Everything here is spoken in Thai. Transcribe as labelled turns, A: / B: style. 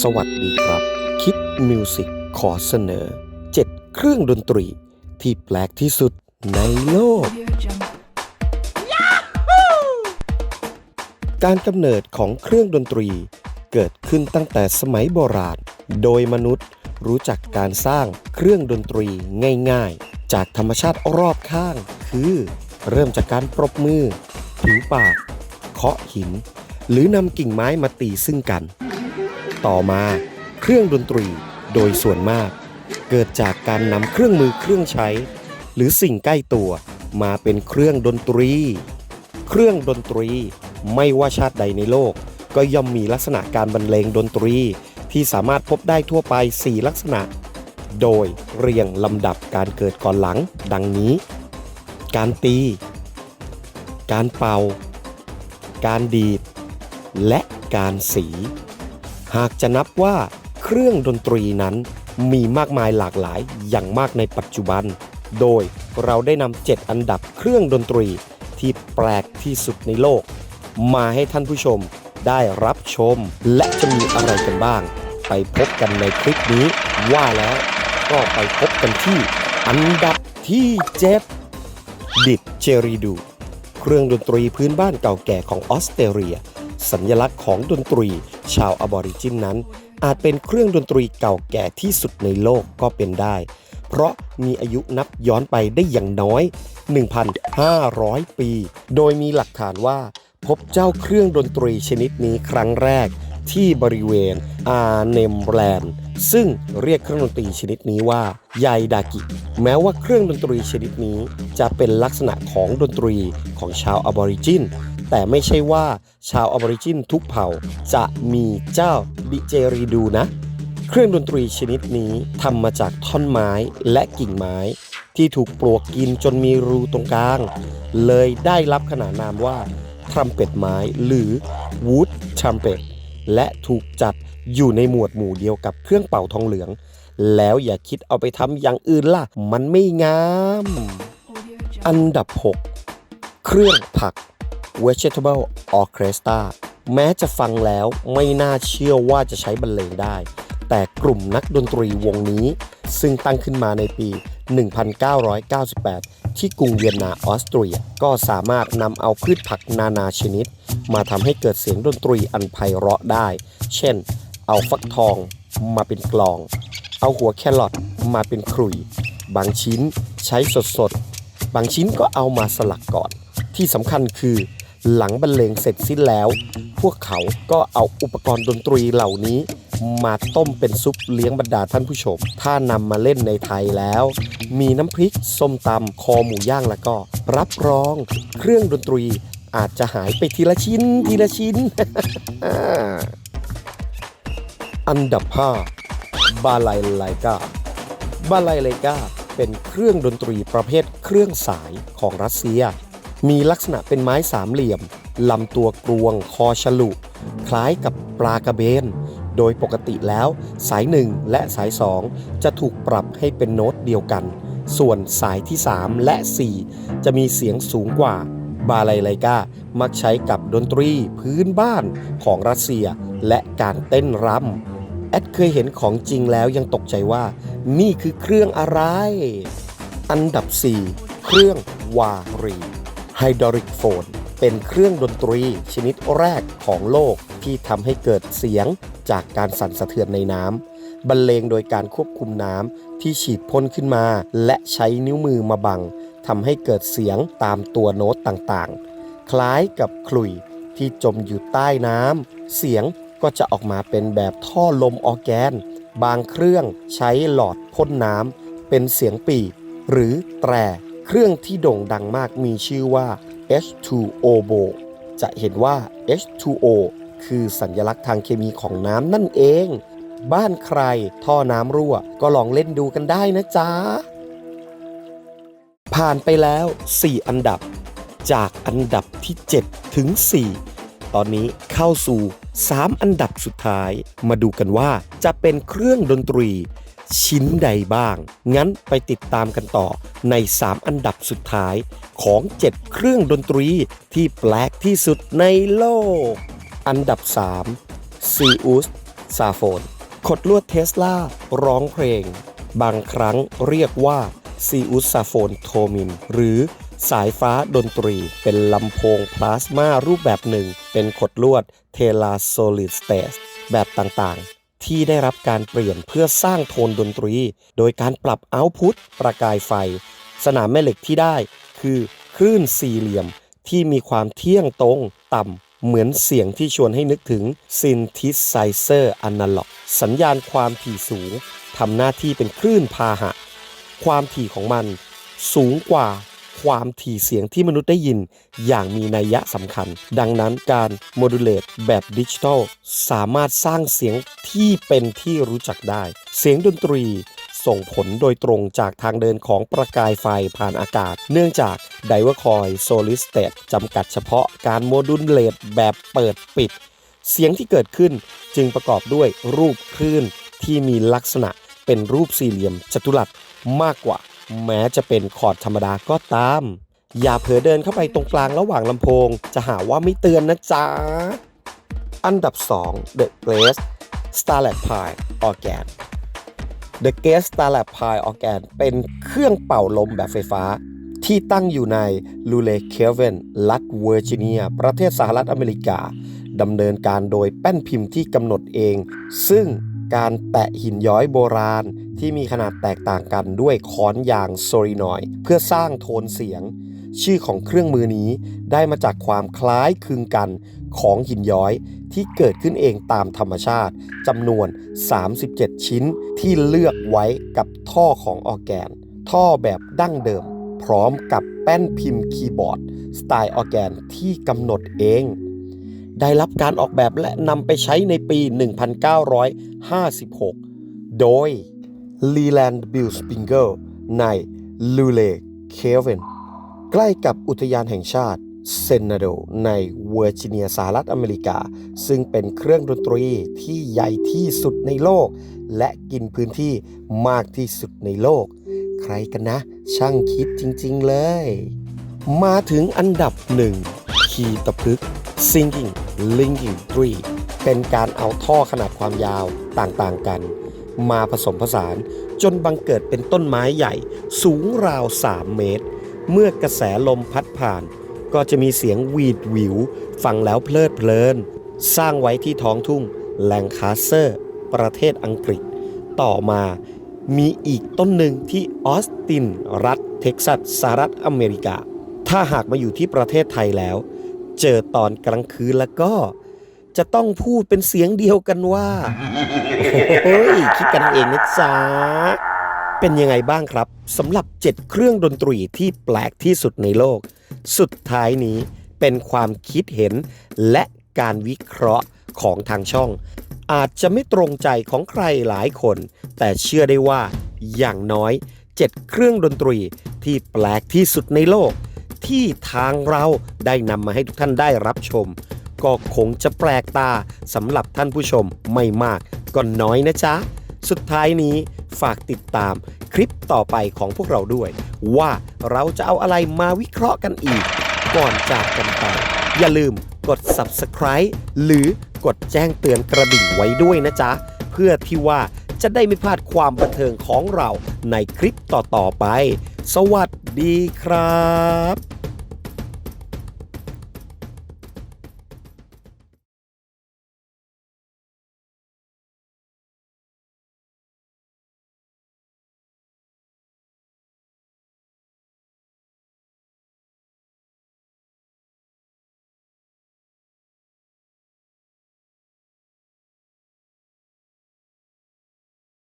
A: สวัสดีครับ คิดมิวสิกขอเสนอ 7 เครื่องดนตรีที่แปลกที่สุดในโลก การกำเนิดของเครื่องดนตรีเกิดขึ้นตั้งแต่สมัยโบราณ โดยมนุษย์รู้จักการสร้างเครื่องดนตรีง่ายๆ จากธรรมชาติรอบข้าง คือ เริ่มจากการปรบมือ ผิวปาก เคาะหิน หรือนำกิ่งไม้มาตีซึ่งกัน ต่อมา เครื่องดนตรีโดยส่วนมาก เกิดจากการนำเครื่องมือเครื่องใช้ หรือสิ่งใกล้ตัวมาเป็นเครื่องดนตรี เครื่องดนตรีไม่ว่าชาติใดในโลก ก็ย่อมมีลักษณะการบรรเลงดนตรี ที่สามารถพบได้ทั่วไป 4 ลักษณะ โดยเรียงลำดับการเกิดก่อนหลัง ดังนี้ การตี การเป่า การดีด และการสี หากจะนับว่าเครื่องดนตรีนั้นมีมากมายหลากหลายอย่างมากในปัจจุบัน โดยเราได้นำ7อันดับเครื่องดนตรีที่แปลกที่สุดในโลก มาให้ท่านผู้ชมได้รับชม และจะมีอะไรกันบ้าง ไปพบกันในคลิปนี้ว่าแล้วก็ไปพบกันที่อันดับที่7ดิดเจรีดู เครื่องดนตรีพื้นบ้านเก่าแก่ของออสเตรเลีย สัญลักษณ์ของดนตรี ชาวอบอริจินนั้น อาจเป็นเครื่องดนตรีเก่าแก่ที่สุดในโลกก็เป็นได้ เพราะมีอายุนับย้อนไปได้อย่างน้อย 1,500 ปี โดยมีหลักฐานว่า พบเจ้าเครื่องดนตรีชนิดนี้ครั้งแรกที่บริเวณอาเนมแลนด์ซึ่งเรียกเครื่องดนตรีชนิดนี้ว่า ไยดากิ แม้ว่าเครื่องดนตรีชนิดนี้จะเป็นลักษณะของดนตรีของชาวอบอริจิน แต่ไม่ใช่ว่าชาวอบอริจินทุกเผ่า จะมีเจ้าดิเจรีดูนะ เครื่องดนตรีชนิดนี้ทำมาจากท่อนไม้และกิ่งไม้ ที่ถูกปลวกกินจนมีรูตรงกลาง เลยได้รับขนานนามว่าทรัมเป็ตไม้หรือวูดทรัมเป็ตและถูกจัดอยู่ในหมวดหมู่เดียวกับเครื่องเป่าทองเหลือง แล้วอย่าคิดเอาไปทำอย่างอื่นล่ะ มันไม่งาม อันดับ 6 เครื่องผัก Vegetable Orchestra แม้จะฟังแล้วไม่น่าเชื่อว่าจะใช้บรรเลงได้ แต่กลุ่มนักดนตรีวงนี้ ซึ่งตั้งขึ้นมาในปี 1998 ที่กรุงเวียนนาออสเตรีย ก็สามารถนำเอาพืชผักนานาชนิด มาทำให้เกิดเสียงดนตรีอันไพเราะได้ เช่น เอาฟักทองมาเป็นกลอง เอาหัวแครอทมาเป็นขลุ่ย บางชิ้นใช้สดๆ บางชิ้นก็เอามาสลักก่อน ที่สำคัญคือ หลังบรรเลงเสร็จสิ้นแล้ว พวกเขาก็เอาอุปกรณ์ดนตรีเหล่านี้ มาต้มเป็นซุปเลี้ยงบรรดาท่านผู้ชม ถ้านำมาเล่นในไทยแล้ว มีน้ำพริกส้มตำคอหมูย่างแล้วก็ รับรองเครื่องดนตรีอาจจะหายไปทีละชิ้นทีละชิ้น อันดับ 5 บาไลไลกาบาไลไลกาเป็นเครื่องดนตรีประเภทเครื่องสายของรัสเซีย มีลักษณะเป็นไม้สามเหลี่ยม ลำตัวกรวง คอฉลุ คล้ายกับปลากระเบน โดยปกติแล้วสาย 1 และสาย 2 จะถูกปรับให้เป็นโน้ตเดียวกัน ส่วนสายที่ 3 และ 4 จะมีเสียงสูงกว่า บาไลไลกามักใช้กับดนตรีพื้นบ้านของรัสเซีย และการเต้นรำแอดเคยเห็นของจริงแล้วยังตกใจว่า นี่คือเครื่องอะไร อันดับ 4 เครื่องวารี ไฮดรอลิกโฟน เป็นเครื่องดนตรีชนิดแรกของโลกที่ทำให้เกิดเสียงจากการสั่นสะเทือนในน้ำบรรเลงโดยการควบคุมน้ำที่ฉีดพ่นขึ้นมา และใช้นิ้วมือมาบังทำให้เกิดเสียงตามตัวโน้ตต่างๆ คล้ายกับขลุ่ยที่จมอยู่ใต้น้ำเสียงก็จะออกมาเป็นแบบท่อลมออแกน บางเครื่องใช้หลอดพ่นน้ำเป็นเสียงปีหรือแตร เครื่องที่โด่งดังมากมีชื่อว่า H2O Bo จะเห็นว่า H2O คือสัญลักษณ์ทางเคมีของน้ำนั่นเอง บ้านใครท่อน้ำรั่วก็ลองเล่นดูกันได้นะจ๊ะ ผ่านไปแล้ว 4 อันดับ จากอันดับที่ 7 ถึง 4 ตอนนี้เข้าสู่ 3 อันดับสุดท้าย มาดูกันว่าจะเป็นเครื่องดนตรี ชิ้นใดบ้าง งั้นไปติดตามกันต่อใน 3 อันดับสุดท้ายของ 7 เครื่องดนตรีที่แปลกที่สุดในโลก อันดับ 3 ซีอุสซาโฟน ขดลวดเทสลา ร้องเพลง บางครั้งเรียกว่าซีอุสซาโฟนโทมิน หรือสายฟ้าดนตรี เป็นลำโพงพลาสมารูปแบบหนึ่ง เป็นขดลวดเทลาโซลิดสเตสแบบต่างๆ ที่ได้รับการเปลี่ยนเพื่อสร้างโทนดนตรี โดยการปรับเอาต์พุตประกายไฟ สนามแม่เหล็กที่ได้คือคลื่นสี่เหลี่ยมที่มีความเที่ยงตรงต่ำเหมือนเสียงที่ชวนให้นึกถึงซินทิไซเซอร์อนาล็อกสัญญาณความถี่สูงทำหน้าที่เป็นคลื่นพาหะ ความถี่ของมันสูงกว่า ความถี่เสียงที่มนุษย์ได้ยินอย่างมีนัยยะสำคัญ ดังนั้นการโมดูเลตแบบดิจิทัลสามารถสร้างเสียงที่เป็นที่รู้จักได้ เสียงดนตรีส่งผลโดยตรงจากทางเดินของประกายไฟผ่านอากาศ เนื่องจากไดเวอร์คอยโซลิสเตตจำกัดเฉพาะการโมดูลเลตแบบเปิดปิด เสียงที่เกิดขึ้นจึงประกอบด้วยรูปคลื่นที่มีลักษณะเป็นรูปสี่เหลี่ยมจัตุรัสมากกว่า แม้จะเป็นคอร์ดธรรมดาก็ตาม อย่าเผลอเดินเข้าไปตรงกลางระหว่างลำโพง จะหาว่าไม่เตือนนะจ๊ะ อันดับ 2 The Grace Starlight Pie Organ The Grace Starlight Pie Organ เป็นเครื่องเป่าลมแบบไฟฟ้า ที่ตั้งอยู่ในลูเลเคเวนรัฐเวอร์จิเนีย ประเทศสหรัฐอเมริกาดำเนินการโดยแป้นพิมพ์ที่กำหนดเอง ซึ่งการแตะหินย้อยโบราณ ที่มีขนาดแตกต่างกันด้วยค้อนยางโซรินอยเพื่อสร้างโทนเสียง ชื่อของเครื่องมือนี้ได้มาจากความคล้ายคลึงกันของหินย้อยที่เกิดขึ้นเองตามธรรมชาติจำนวน 37 ชิ้นที่เลือกไว้กับท่อของออแกน ท่อแบบดั้งเดิม พร้อมกับแป้นพิมพ์คีย์บอร์ด สไตล์ออแกนที่กำหนดเองได้รับการออกแบบและนำไปใช้ในปี 1956 โดย Leland Bill Spinger ใน Lule c a v e n ใกล้กับอุทยานแห่งชาติเซนนาโดในเวอร์จิเนียสหรัฐอเมริกา ซึ่งเป็นเครื่องดนตรีที่ใหญ่ที่สุดในโลก และกินพื้นที่มากที่สุดในโลก ใครกันนะ ช่างคิดจริง ๆ เลย มาถึงอันดับหนึ่งคีตะพึก Singing Linking Tree เป็นการเอาท่อขนาดความยาวต่างๆกัน มาผสมผสาน จนบังเกิดเป็นต้นไม้ใหญ่สูงราว 3 เมตร เมื่อกระแสลมพัดผ่าน ก็จะมีเสียงหวีดหวิว ฟังแล้วเพลิดเพลิน สร้างไว้ที่ท้องทุ่งแลงคาสเซอร์ ประเทศอังกฤษ ต่อมามีอีกต้นหนึ่งที่ออสติน รัฐเท็กซัสสหรัฐอเมริกา ถ้าหากมาอยู่ที่ประเทศไทยแล้ว เจอตอนกลางคืนแล้วก็ จะต้องพูดเป็นเสียงเดียวกันว่า โอ้ยคิดกันเองนะจ๊ะ เป็นยังไงบ้างครับสำหรับ 7 เครื่องดนตรีที่แปลกที่สุดในโลก สุดท้ายนี้เป็นความคิดเห็นและการวิเคราะห์ของทางช่อง อาจจะไม่ตรงใจของใครหลายคน แต่เชื่อได้ว่าอย่างน้อย 7 เครื่องดนตรีที่แปลกที่สุดในโลก ที่ทางเราได้นำมาให้ทุกท่านได้รับชม ก็คงจะแปลกตาสำหรับท่านผู้ชมไม่มาก ก็น้อยนะจ๊ะ สุดท้ายนี้ฝากติดตามคลิปต่อไปของพวกเราด้วย ว่าเราจะเอาอะไรมาวิเคราะห์กันอีก ก่อนจากกันไป อย่าลืมกด subscribe หรือกดแจ้งเตือนกระดิ่งไว้ด้วยนะจ๊ะ เพื่อที่ว่าจะได้ไม่พลาดความบันเทิงของเราในคลิปต่อๆไป สวัสดีครับ